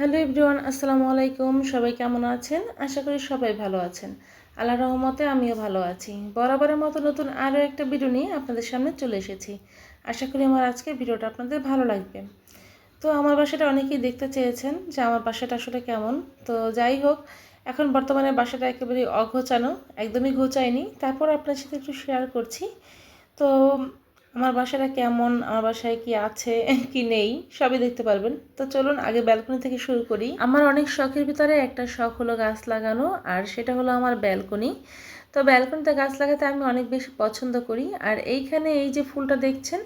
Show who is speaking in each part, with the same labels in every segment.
Speaker 1: Hello everyone, আসসালামু আলাইকুম। সবাই কেমন আছেন? আশা করি সবাই ভালো আছেন। আল্লাহ রহমতে আমিও ভালো আছি। বরাবরের মতো নতুন আরও একটা ভিডিও নিয়ে আপনাদের সামনে চলে এসেছি। আশা করি আমার আজকের ভিডিওটা আপনাদের ভালো লাগবে। তো আমার বাসাটা অনেকেই দেখতে চেয়েছেন যে আমার বাসাটা আসলে কেমন। তো যাই হোক, এখন বর্তমানে বাসাটা একেবারেই অঘোচানো, একদমই ঘোচায়নি। তারপর আপনার সাথে একটু শেয়ার করছি। তো আমার বাসাটা কেমন? আমার বাসায় কি আছে? কি নেই? সবই দেখতে পারবেন। তো চলুন আগে ব্যালকনি থেকে শুরু করি। আমার অনেক শখের ভিতরে একটা শখ হলো গাছ লাগানো, আর সেটা হলো আমার ব্যালকনি। তো ব্যালকনিতে গাছ লাগাতে আমি অনেক বেশি পছন্দ করি। আর এইখানে এই যে ফুলটা দেখছেন,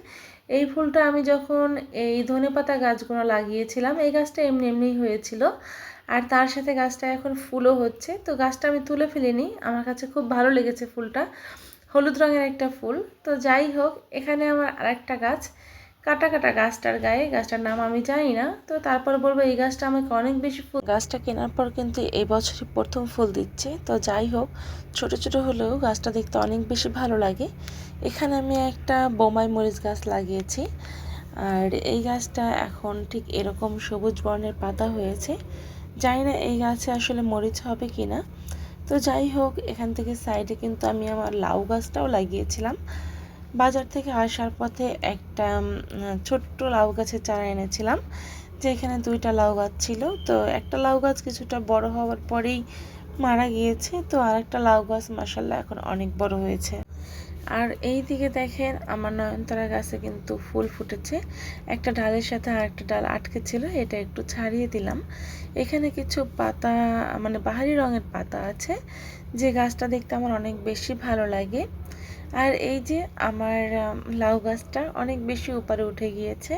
Speaker 1: এই ফুলটা আমি যখন এই ধনেপাতা গাছগুলো লাগিয়েছিলাম, এই গাছটা এমনি এমনি হয়েছিল। আর তার সাথে গাছটা এখন ফুলও হচ্ছে। তো গাছটা আমি তুলে ফেলিনি। আমার কাছে খুব ভালো লেগেছে ফুলটা। হলুদ রঙের একটা ফুল। তো যাই হোক, এখানে আমার আর একটা গাছ, কাটা কাটা গাছটার গায়ে। গাছটার নাম আমি জানি না। তো তারপর বলব, এই গাছটা আমাকে অনেক বেশি ফুল গাছটা কেনার পর কিন্তু এই বছরই প্রথম ফুল দিচ্ছে। তো যাই হোক, ছোট ছোট হলেও গাছটা দেখতে অনেক বেশি ভালো লাগে। এখানে আমি একটা বোমাই মরিচ গাছ লাগিয়েছি। আর এই গাছটা এখন ঠিক এরকম সবুজ বর্ণের পাতা হয়েছে। জানি না এই গাছে আসলে মরিচ হবে কি না তো যাই হোক, এখান থেকে সাইডে কিন্তু আমি আমার লাউ গাছটাও লাগিয়েছিলাম। বাজার থেকে আসার পথে একটা ছোট্ট লাউ গাছের চারা এনেছিলাম, যে এখানে দুইটা লাউ গাছ ছিল। তো একটা লাউ গাছ কিছুটা বড় হওয়ার পরেই মারা গিয়েছে। তো আর একটা লাউ গাছ মাসাল্লাহ এখন অনেক বড় হয়েছে। আর এই দিকে দেখেন আমার নয়নতারা গাছে কিন্তু ফুল ফুটেছে। একটা ডালের সাথে আর একটা ডাল আটকে ছিল, এটা একটু ছাড়িয়ে দিলাম। এখানে কিছু পাতা মানে বাহারি রঙের পাতা আছে, যে গাছটা দেখতে আমার অনেক বেশি ভালো লাগে। আর এই যে আমার লাউ গাছটা অনেক বেশি উপরে উঠে গিয়েছে।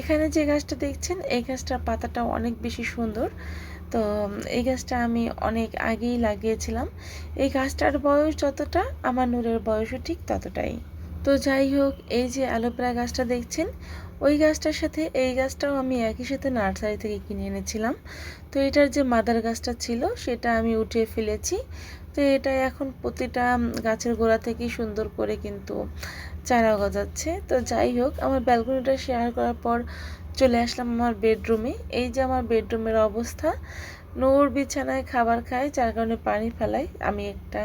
Speaker 1: এখানে যে গাছটা দেখছেন, এই গাছটার পাতাটা অনেক বেশি সুন্দর। তো এই গাছটা আমি অনেক আগেই লাগিয়েছিলাম। এই গাছটার বয়স যতটা, আমার নূরের বয়সও ঠিক ততটাই। তো যাই হোক, এই যে অ্যালোভেরা গাছটা দেখছেন, ওই গাছটার সাথে এই গাছটাও আমি একই সাথে নার্সারি থেকে কিনে এনেছিলাম। তো এটার যে মাদার গাছটা ছিল, সেটা আমি উঠিয়ে ফেলেছি। তো এটা এখন প্রতিটা গাছের গোড়া থেকেই সুন্দর করে কিন্তু চারা গজাচ্ছে। তো যাই হোক, আমার ব্যালকনিটা শেয়ার করার পর চলে আসলাম আমার বেডরুমে। এই যে আমার বেডরুমের অবস্থা, নূর বিছানায় খাবার খায়, যার কারণে পানি ফেলাই আমি একটা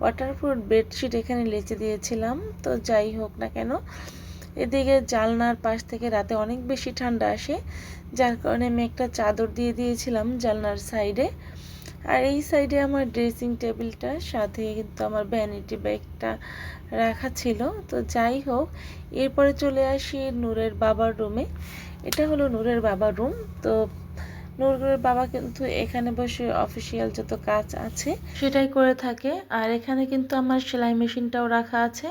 Speaker 1: ওয়াটারপ্রুফ বেডশিট এখানে লেচে দিয়েছিলাম, তো যাই হোক না কেন, এদিকে জালনার পাশ থেকে রাতে অনেক বেশি ঠান্ডা আসে, যার কারণে আমি একটা চাদর দিয়ে দিয়েছিলাম জালনার সাইডে। আর এই সাইডে আমার ড্রেসিং টেবিলটা, সাথে কিন্তু আমার ভ্যানিটি ব্যাগটা রাখা ছিল। তো যাই হোক, এরপরে চলে আসি নূরের বাবার রুমে এটা হলো নূরের বাবার রুম তো নূরের বাবা কিন্তু এখানে বসে অফিসিয়াল যত কাজ আছে সেটাই করে থাকে। আর এখানে কিন্তু আমার সেলাই মেশিনটাও রাখা আছে।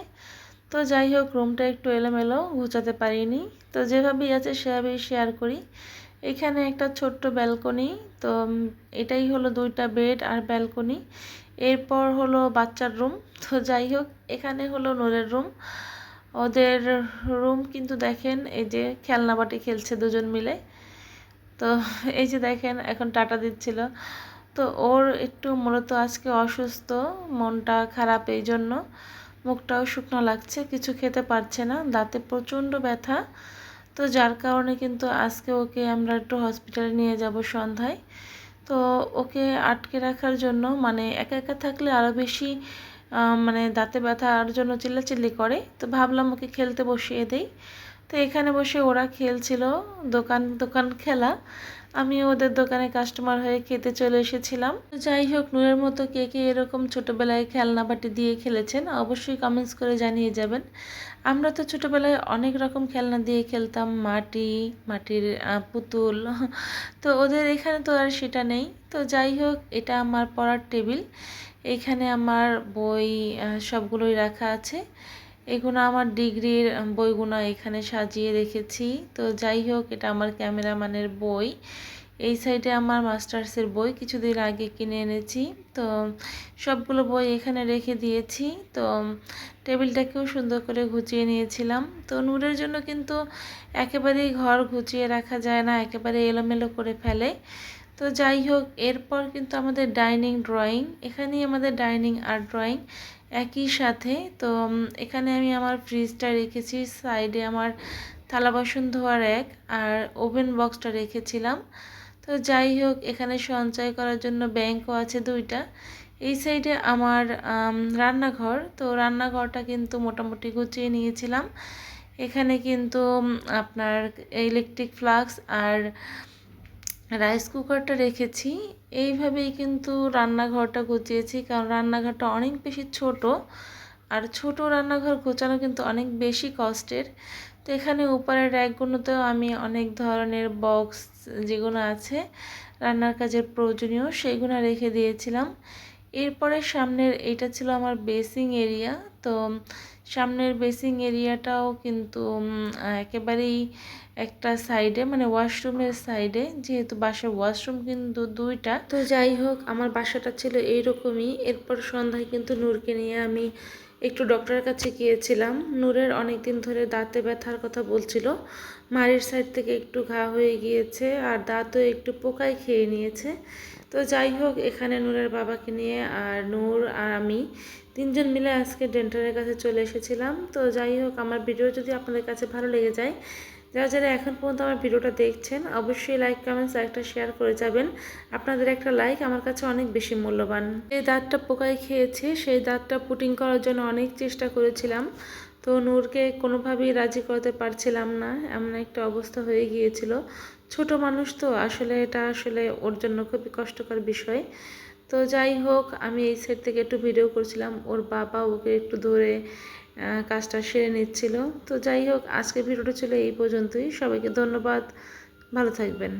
Speaker 1: তো যাই হোক রুমটা একটু এলোমেলো, গুছাতে পারিনি। তো যেভাবেই আছে সেভাবেই শেয়ার করি। এখানে একটা ছোট্ট ব্যালকনি, তো এটাই হলো দুইটা বেড আর ব্যালকনি। এরপর হলো বাচ্চার রুম, তো যাই হোক, এখানে হলো নূরের রুম। ওদের রুম কিন্তু দেখেন, এই যে খেলনা বাটি খেলছে দুজন মিলে। তো, এই যে দেখেন, এখন টাটা দিচ্ছিল। তো, ওর একটু মূলত আজকে অসুস্থ, মনটা খারাপ এই জন্য। মুখটাও শুকনো লাগছে, কিছু খেতে পারছে না, দাঁতে প্রচণ্ড ব্যথা। তো যার কারণে কিন্তু আজকে ওকে আমরা একটু হসপিটালে নিয়ে যাব সন্ধ্যায়। তো ওকে আটকে রাখার জন্য মানে একা একা থাকলে আরও বেশি মানে দাঁতে ব্যথা ব্যথার জন্য চিল্লাচিল্লি করে। তো ভাবলাম ওকে খেলতে বসিয়ে দেই। তো এখানে বসে ওরা খেলছিল দোকান দোকান খেলা। আমি ওদের দোকানে কাস্টমার হয়ে খেতে চলে এসেছিলাম। যাই হোক, নূরের মতো কে কে এরকম ছোটোবেলায় খেলনা বাটি দিয়ে খেলেছেন, অবশ্যই কমেন্টস করে জানিয়ে যাবেন। আমরা তো ছোটোবেলায় অনেক রকম খেলনা দিয়ে খেলতাম, মাটি, মাটির পুতুল। তো ওদের এখানে তো আর সেটা নেই। তো যাই হোক, এটা আমার পড়ার টেবিল। এখানে আমার বই সবগুলোই রাখা আছে। এগুলো আমার ডিগ্রির বইগুলো এখানে সাজিয়ে রেখেছি। তো যাই হোক, এটা আমার ক্যামেরাম্যানের বই। এই সাইডে আমার মাস্টার্সের বই কিছুদিন আগে কিনে এনেছি। তো সবগুলো বই এখানে রেখে দিয়েছি। তো টেবিলটাকেও সুন্দর করে গুছিয়ে নিয়েছিলাম। তো নূরের জন্য কিন্তু একেবারেই ঘর গুছিয়ে রাখা যায় না, একেবারে এলোমেলো করে ফেলে। তো যাই হোক, এরপর কিন্তু আমাদের ডাইনিং ড্রয়িং এখানেই আমাদের ডাইনিং আর ড্রয়িং একই সাথে। তো এখানে আমি আমার ফ্রিজটা রেখেছি সাইডে আমার থালা বাসন ধোয়ার এক আর ওভেন বক্সটা রেখেছিলাম। তো যাই হোক, এখানে সঞ্চয় করার জন্য ব্যাংকও আছে দুইটা। এই সাইডে আমার রান্নাঘর। তো রান্নাঘরটা কিন্তু মোটামুটি গুছিয়ে নিয়েছিলাম। এখানে কিন্তু আপনার ইলেকট্রিক ফ্লাক্স আর রাইস কুকারটা রেখেছি। এইভাবেই কিন্তু রান্নাঘরটা গুছিয়েছি, কারণ রান্নাঘরটা অনেক বেশি ছোট। আর ছোট রান্নাঘর গোছানো কিন্তু অনেক বেশি কষ্টের তো এখানে উপরের র্যাকগুলোতেও আমি অনেক ধরনের বক্স যেগুলো আছে, রান্নার কাজের প্রয়োজনীয়, সেগুলো রেখে দিয়েছিলাম। এরপরে সামনের, এটা ছিল আমার বেসিং এরিয়া, তো সামনের বেসিং এরিয়াটাও কিন্তু একেবারেই একটা সাইডে মানে ওয়াশরুমের সাইডে, যেহেতু বাসার ওয়াশরুম কিন্তু দুইটা। তো যাই হোক, আমার বাসাটা ছিল এইরকমই। এরপর সন্ধ্যায় কিন্তু নূরকে নিয়ে আমি একটু ডক্টরের কাছে গিয়েছিলাম। নূরের অনেক দিন ধরে দাঁতে ব্যথার কথা বলছিল। মারির সাইড থেকে একটু ঘা হয়ে গিয়েছে আর দাঁতও একটু পোকায় খেয়ে নিয়েছে। তো যাই হোক, এখানে নূরের বাবাকে নিয়ে আর নূর আর আমি তিনজন মিলে আজকে ডেন্টারের কাছে চলে এসেছিলাম। তো যাই হোক, আমার ভিডিও যদি আপনাদের কাছে ভালো লেগে যায় যারা যারা এখন পর্যন্ত আমার ভিডিওটা দেখছেন, অবশ্যই লাইক কমেন্টস একটা শেয়ার করে যাবেন। আপনাদের একটা লাইক আমার কাছে অনেক বেশি মূল্যবান। যে দাঁতটা পোকায় খেয়েছে, সেই দাঁতটা পুটিং করার জন্য অনেক চেষ্টা করেছিলাম। তো নূরকে কোনোভাবেই রাজি করতে পারছিলাম না, এমন একটা অবস্থা হয়ে গিয়েছিল। ছোট মানুষ তো, আসলে এটা আসলে ওর জন্য খুবই কষ্টকর বিষয়। তো যাই হোক, আমি এই সাইড থেকে একটু ভিডিও করছিলাম। ওর বাবা ওকে একটু ধরে কাজটা সেরে নিচ্ছিল। তো যাই হোক আজকে ভিডিওটা ছিল এই পর্যন্তই। সবাইকে ধন্যবাদ। ভালো থাকবেন।